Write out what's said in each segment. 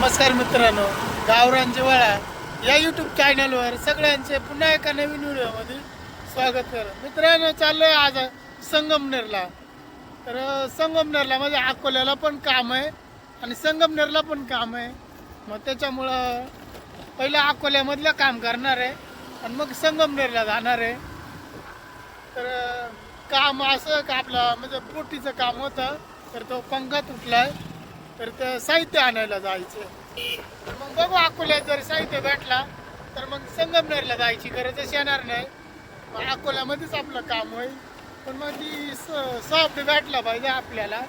नमस्कार मित्रांनो गावरान जिवाळा या यूट्यूब चॅनलवर सगळ्यांचे पुन्हा एका नवीन व्हिडिओमध्ये स्वागत कर मित्रांनो चाललोय आज संगमनेरला. तर संगमनेरला म्हणजे अकोल्याला पण काम आहे आणि संगमनेरला पण काम आहे. मग त्याच्यामुळं पहिलं अकोल्यामधलं काम करणार आहे आणि मग संगमनेरला जाणार आहे. तर काम असं का आपलं म्हणजे पोटीचं काम होतं तर तो पंखा तुटला आहे तर ते साहित्य आणायला जायचं. तर मग बघू अकोल्यात जर साहित्य भेटला तर मग संगमनेरला जायची गरजच येणार नाही. मग अकोल्यामध्येच आपलं काम होईल. पण मग ती सॉफ्ट भेटला पाहिजे आपल्याला.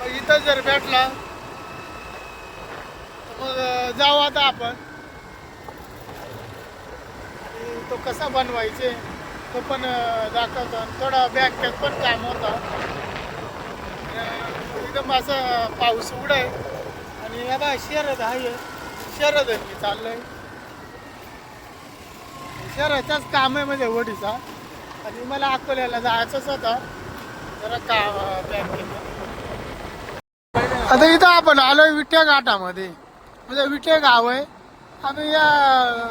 मग इथं जर भेटला तर मग जाऊ आता आपण. तो कसा बनवायचे तो पण दाखवतो. आणि थोडा बँकेत पण काम होता. एकदम असं पाऊस उडाय आणि या बा शरद आहे. शरद मी चाललंय. शहराचाच काम आहे म्हणजे वडीचा. आणि मला अकोल्याला जायचंच होतं. जरा काम आता इथं आपण आलोय विट्या घाटामध्ये. म्हणजे विठे गाव आहे. आम्ही या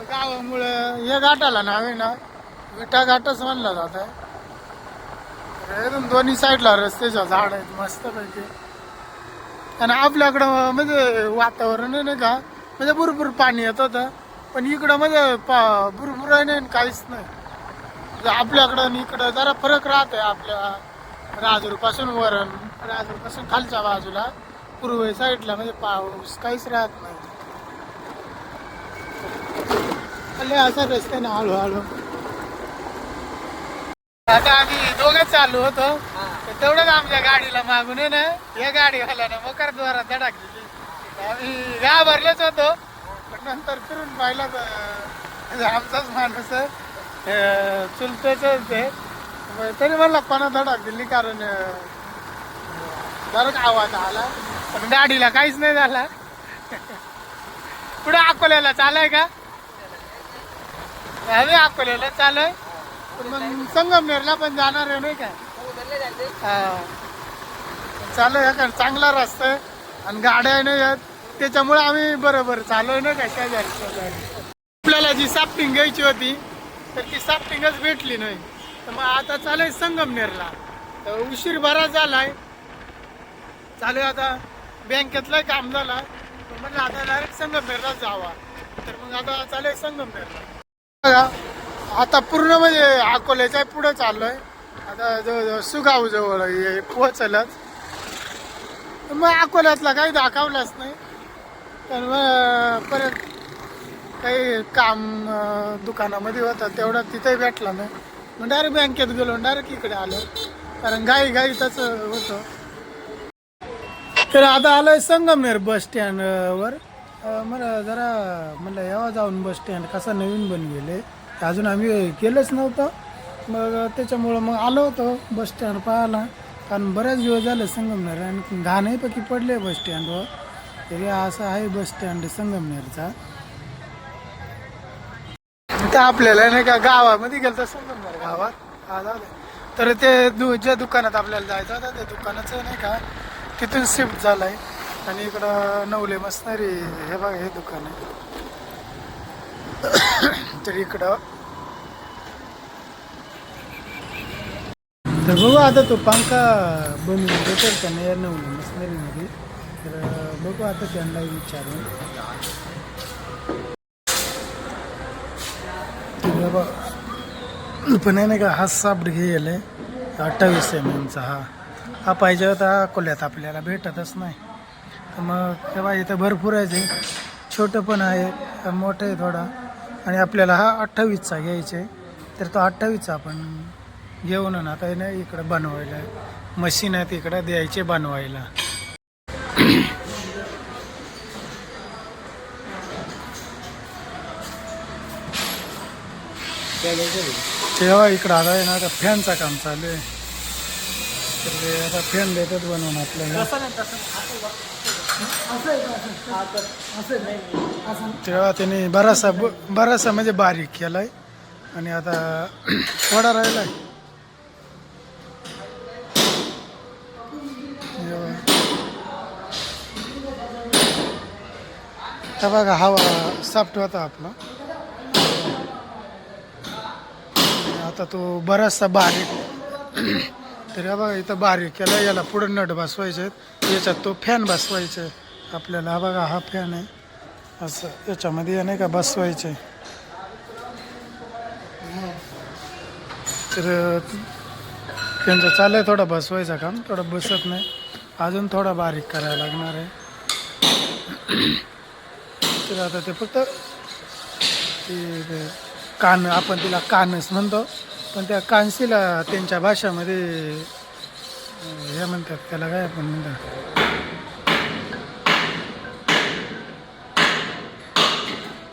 गावामुळं या घाटाला नाव आहे ना विठा घाटच म्हणला जात आहे एकदम दोन्ही साईडला रस्त्याच्या झाड आहेत मस्तपैकी. आणि आपल्याकडं म्हणजे वातावरण आहे नाही का? म्हणजे भरपूर पाणी येत होतं. पण इकडं म्हणजे पा भरपूर आहे नाही आणि काहीच नाही. म्हणजे आपल्याकडं आणि इकडं जरा फरक राहत आहे आपल्या राजूरपासून वरण राजूरपासून खालच्या बाजूला. पूर्वे साईडला म्हणजे पाऊस काहीच राहत नाही. असं असा रस्ते ना हळूहळू. आता आम्ही दोघं चालू होतो. तर तेवढंच आमच्या गाडीला मागून आहे ना. या गाडीवाल्यानं मकर द्वारा धडा दिली. आम्ही घाबरलेच होतो. पण नंतर फिरून पाहिलं तर आमचाच माणूस चुलतेच ते. तरी म्हणलं कोणा धडक दिली? कारण बरंच बरं का आवाज आला. पण गाडीला काहीच नाही झाला. पुढे अकोल्याला चालाय का? हवे अकोल्याला चालय. पण मग संगमनेरला पण जाणार आहे नाही का? चालू आहे कारण चांगला रस्ता आहे. आणि गाड्या नाही आहेत त्याच्यामुळे आम्ही बरोबर चालू ना काय काय शेजारी आपल्याला जी साफ्टिंग घ्यायची होती तर ती साफ्टिंगच भेटली नाही. तर मग आता चालू आहे संगमनेरला. तर उशीर बरा झालाय. चालू आहे आता बँकेतलं काम झालं. तर म्हटलं आता डायरेक्ट संगमनेरलाच जावा. तर मग आता चालू आहे संगमनेरला आता पूर्ण म्हणजे अकोल्याच्या पुढे चाललोय. आता जवळजवळ सुगाव जवळ हे पोहोचलच. मग अकोल्यातला काही दाखवलंच नाही. तर मग परत काही काम दुकानामध्ये होतं तेवढं तिथेही भेटला नाही. मग डायरेक्ट बँकेत गेलो डायरेक्ट इकडे आलो. कारण गाई गाई तसं होतं. तर आता आलोय संगमनेर बस स्टँड वर. मला जरा म्हणलं यावा जाऊन बस स्टँड कसा नवीन बन गेले अजून आम्ही केलंच नव्हतं. मग त्याच्यामुळं मग आलो होतो बस स्टँड पाहायला. कारण बऱ्याच दिवस झाले संगमनेर आणि घाणही पैकी पडले बस स्टँडवर तरी असं आहे बस स्टँड संगमनेरचा. तर आपल्याला नाही का गावामध्ये गेलं तर संगमनेर गावात. हा जाऊ तर ते दु ज्या दुकानात आपल्याला जायचं होतं त्या दुकानाचं नाही का तिथून शिफ्ट झालाय. आणि इकडं नवले मसणारी हे बघा हे दुकान आहे. तर इकडं तर बघू आता तो पंखा बनवून भेटेल का? नाही नवले मशनरीमध्ये तर बघू आता त्यांना विचारून. बाबा पण आहे नाही का हा साबड घेले अठ्ठावीस एम एमचा हा. हा पाहिजे होता अकोल्यात आपल्याला भेटतच नाही. तर मग तेव्हा इथं भरपूर आहे ते छोटं पण आहे मोठं आहे थोडा. आणि आपल्याला हा अठ्ठावीसचा घ्यायचा. आहे तर तो अठ्ठावीसचा आपण घेऊन आता ना इकडं बनवायला. मशीन आहे तिकडं द्यायचे बनवायला. तेव्हा इकडं आला आहे ना आता फॅनचं काम चालू आहे. तर आता फॅन देतात बनवून आपल्याला तेव्हा त्याने बराचसा बराचसा म्हणजे बारीक केलाय. आणि आता थोडा राहिलाय तेव्हा तर बघा हवा साफ्ट होता आपला. आता तो बराचसा बारीक. तरी बघा इथं बारीक केला याला पुढं नट बसवायचे आहेत. याच्यात तो फॅन बसवायचा आहे आपल्याला हा बघा हा फॅन आहे. असं याच्यामध्ये या नाही का बसवायचे. तर त्यांचं चाललंय थोडं बसवायचं काम थोडं बसत नाही. अजून थोडा बारीक करायला लागणार आहे. तर आता ते फक्त ते कान आपण तिला कानस म्हणतो. पण त्या कानशीला त्यांच्या भाषामध्ये हे म्हणतात त्याला काय आपण म्हणतात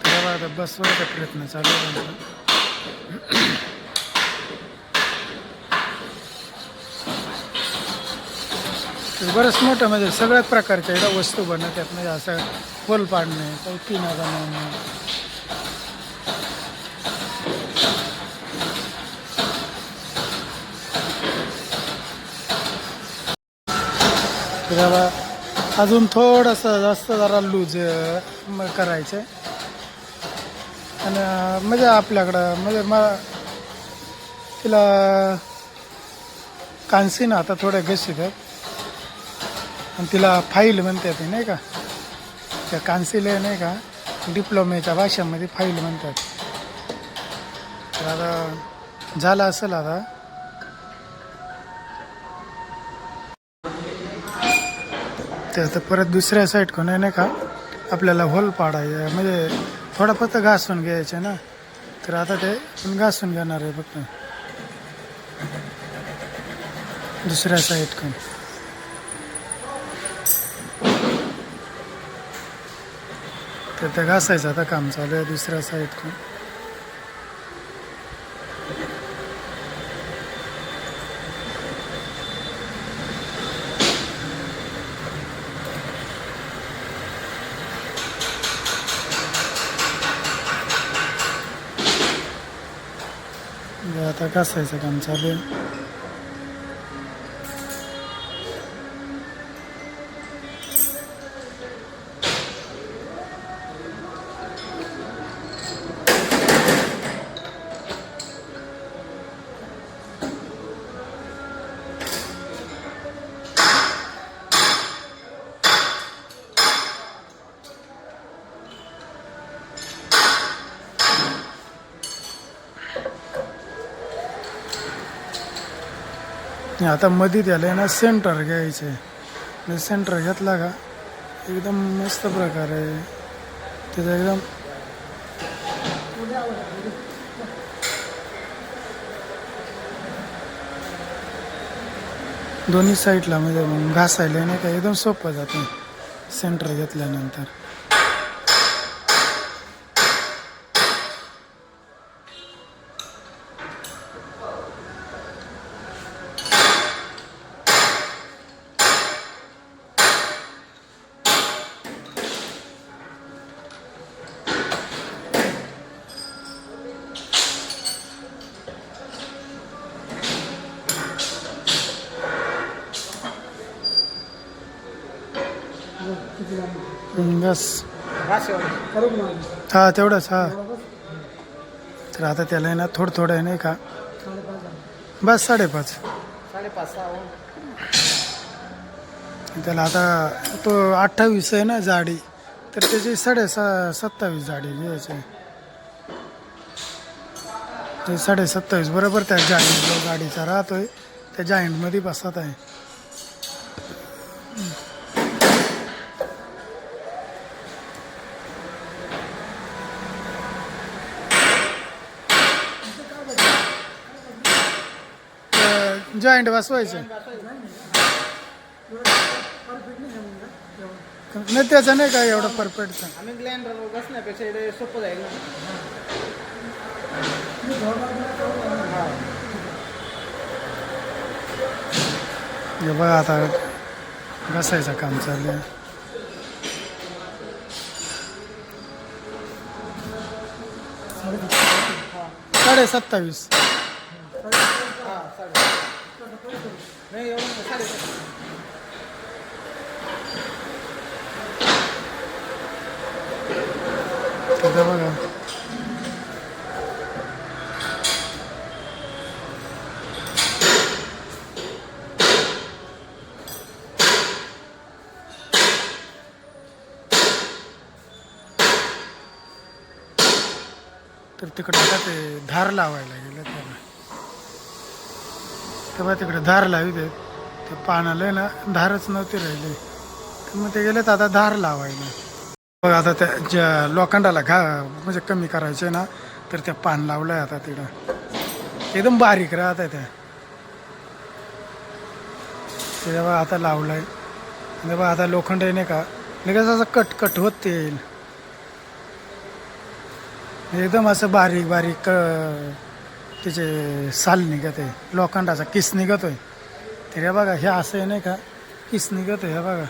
त्याला आता बसवायचा प्रयत्न चालू आहे त्यांचा. तर बरंच मोठं म्हणजे सगळ्याच प्रकारच्या इथं वस्तू बनवतात म्हणजे असं फुल पाडणे काही पिना बनवणे. त्याला अजून थोडंसं जास्त जरा लूज करायचं आणि म्हणजे आपल्याकडं म्हणजे मला तिला कांसी ना आता थोड्या घशीत आहेत. आणि तिला फाईल म्हणतात ते नाही का? त्या कान्सिल नाही का? डिप्लोमेच्या भाषेमध्ये फाईल म्हणतात. तर आता झालं असेल आता. ते आता परत दुसऱ्या साईड कोण आहे नाही का? आपल्याला होल पाडायचं म्हणजे थोडा फक्त घासून घ्यायचे ना. तर आता ते घासून घेणार आहे फक्त. दुसऱ्या साईड तर ते घासायचं आता काम चालू आहे दुसऱ्या साईडकडून हे आता घासायचं काम चालू आहे. आता मध्ये त्याला आहे ना सेंटर घ्यायचे. आहे सेंटर घेतला का एकदम मस्त प्रकार आहे. त्याचा एकदम दोन्ही साईडला म्हणजे घासायला नाही का एकदम सोपं जातं. सेंटर घेतल्यानंतर. बस. हा तेवढंच हा. तर आता त्याला आहे ना थोडं थोडं आहे नाही का? बस साडेपाच. साडेपाच सहा त्याला आता तो अठ्ठावीस आहे ना जाडी तर त्याची साडे सा सत्तावीस जाडी घ्यायची आहे. ते साडे सत्तावीस बरोबर त्या जाईंट गाडीचा राहतोय त्या जाईंटमध्ये बसत आहे. जॉईंट बसवायचं नाही त्याचं नाही काय एवढं परफेक्टचं आम्ही ग्लँडर बसण्यापेक्षा इकडे सोपं जाईल ना. हे बघा आता घसायचं काम चालू आहे. साडे सत्तावीस तर तिकडं आता ते धार लावायला गेलं त्यांना तेव्हा तिकडे धार लावी देत ते पानाला ना धारच नव्हती राहिली. तर मग ते गेलेत आता धार लावायला. बघ आता त्या ज्या लोखंडाला घा म्हणजे कमी करायचे ना तर त्या पान लावलंय आता तिकडं. एकदम बारीक राहत आहे त्या. ते जेव्हा आता लावलंय. तेव्हा आता लोखंड आहे नाही का लगेच असं कट कट होत ते येईल. एकदम असं बारीक बारीक क त्याचे साल निघत आहे लोखंडाचा किस निघतोय. तर हे बघा हे असं आहे नाही का? किस निघतोय हे बघा.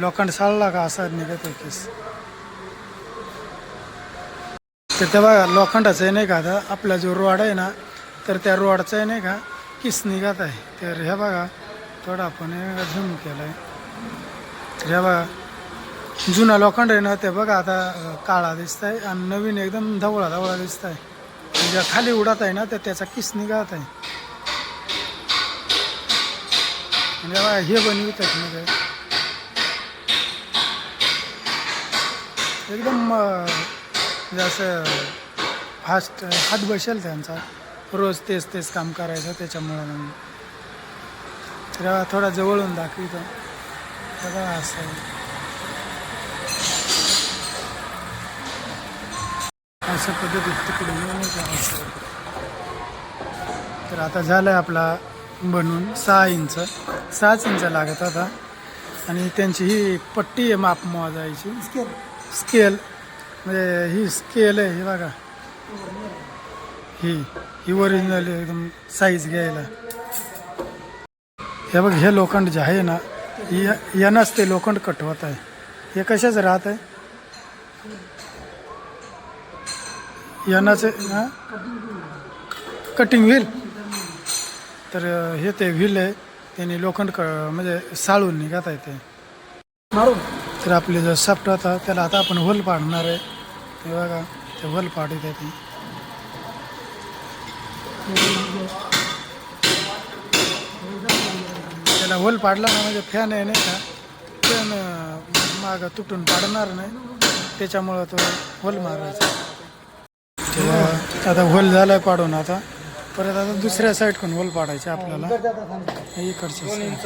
लोखंड साळला का असा आहे किस? तर ते बघा लोखंडाचं आहे नाही का आता? आपला जो रोड आहे ना तर त्या रोडचं आहे नाही का? किस निघत आहे तर हे बघा थोडं आपण झूम केलं आहे तर हे बघा जुना लोखंड आहे ना ते बघा आता काळा दिसत आहे आणि नवीन एकदम धवळा धवळा दिसत आहे म्हणजे खाली उडत आहे ना तर त्याचा किस निघत आहे. म्हणजे बघा हे बनवितात म्हणजे एकदम असं फास्ट हात बसेल त्यांचा. रोज तेच तेच काम करायचं त्याच्यामुळं मग तर थोडा जवळून दाखवितो बघा असं. अशा पद्धतीत तिकडे येऊन करायचं तर आता झालं आहे आपला बनवून सहा इंच. सहाच इंच लागत आता आणि त्यांची ही पट्टी आहे माप मोजायची. स्केल म्हणजे ही स्केल आहे ही बघा. ही ही ओरिजिनल एकदम साईज घ्यायला. हे बघ हे लोखंड जे आहे ना या- यानंच ते लोखंड कटवत आहे. हे कशाच राहत आहे? यानाच हां? Cutting wheel. तर हे ते व्हील आहे त्यांनी लोखंड क म्हणजे साळून निघत आहे ते. मारून. तर आपले जो सफ्ट होता त्याला आता आपण होल पाडणार आहे. ते बघा ते होल पाडत आहे त्याला होल पाडला ना म्हणजे फॅन आहे नाही का? फॅन मागं तुटून पाडणार नाही. त्याच्यामुळं तो होल मारायचा. तेव्हा आता होल झालाय पाडून आता. परत आता दुसऱ्या साईडकडून होल पाडायचे आपल्याला. इकडचे दोन side. इंच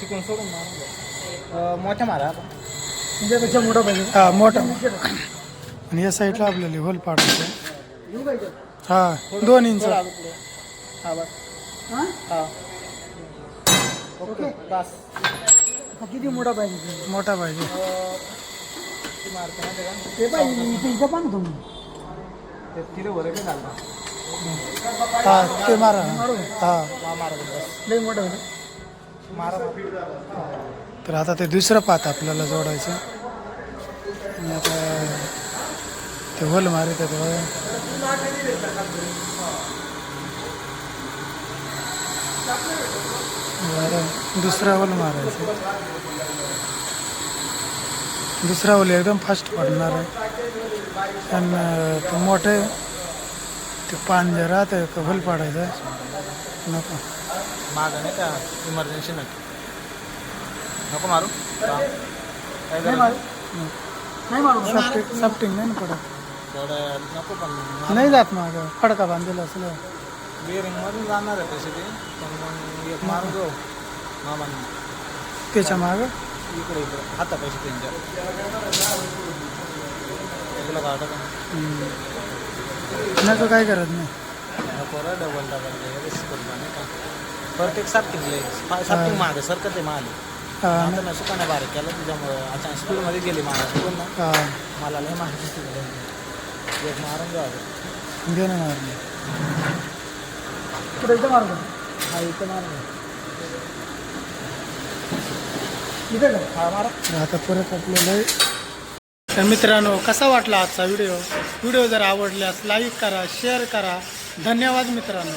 तिकडून सोडून मोठ्या मारा तुमच्यापेक्षा मोठा पाहिजे. हा मोठा. आणि या साईडला आपल्याला होल पाडायचं. हा दोन इंच हा बस. हा? ओके बस. किती मोठा पाहिजे? मोठा पाहिजे. ती मारते ना त्याला. ते पाहिजे तुम्ही. तिथे वर काय हा ते मारा. हा. लई मोठं मारा तर आता ते दुसरं पात आपल्याला जोडायचं. आणि आता ते होल मारित बरं, दुसरा होल मारायचा. दुसरा होल एकदम फास्ट पडणार आहे. आणि ते मोठे ते पान जे राहतं ते होल पाडायचं नको. मागं नाही का? इमर्जन्सी नाही नको मारू? नाही मारू. सफ्टिंग सफ्टिंग नाही ना पडत. नको पण नाही जात माग. फडका बांधलेला असलं बिअरिंग मधून जाणार आहे तसे ते. पण मग एक मारून जाऊ. मामांनी त्याच्या माग? इकडे इकडे. हाता पैसे त्यांच्या. तुला वाटत नको काय करत नाही. नको रे डबल डबल रिस्क करू नाही का? परत एक सारखी सारखी मागं सरकत आहे माल ना. आता मी सुकाने बारीक केलं त्याच्यामुळं अचानक स्पीडमध्ये गेली मागा. तिकडून ना. मला लय माहिती तिकडे एक मारून जाऊ दे. ना पुढे इथं मारून हा इथं मारून इथं का हा मारा तर आता परत आपल्याला तर मित्रांनो कसा वाटला आजचा व्हिडिओ? व्हिडिओ जर आवडल्यास लाईक करा शेअर करा. धन्यवाद मित्रांनो.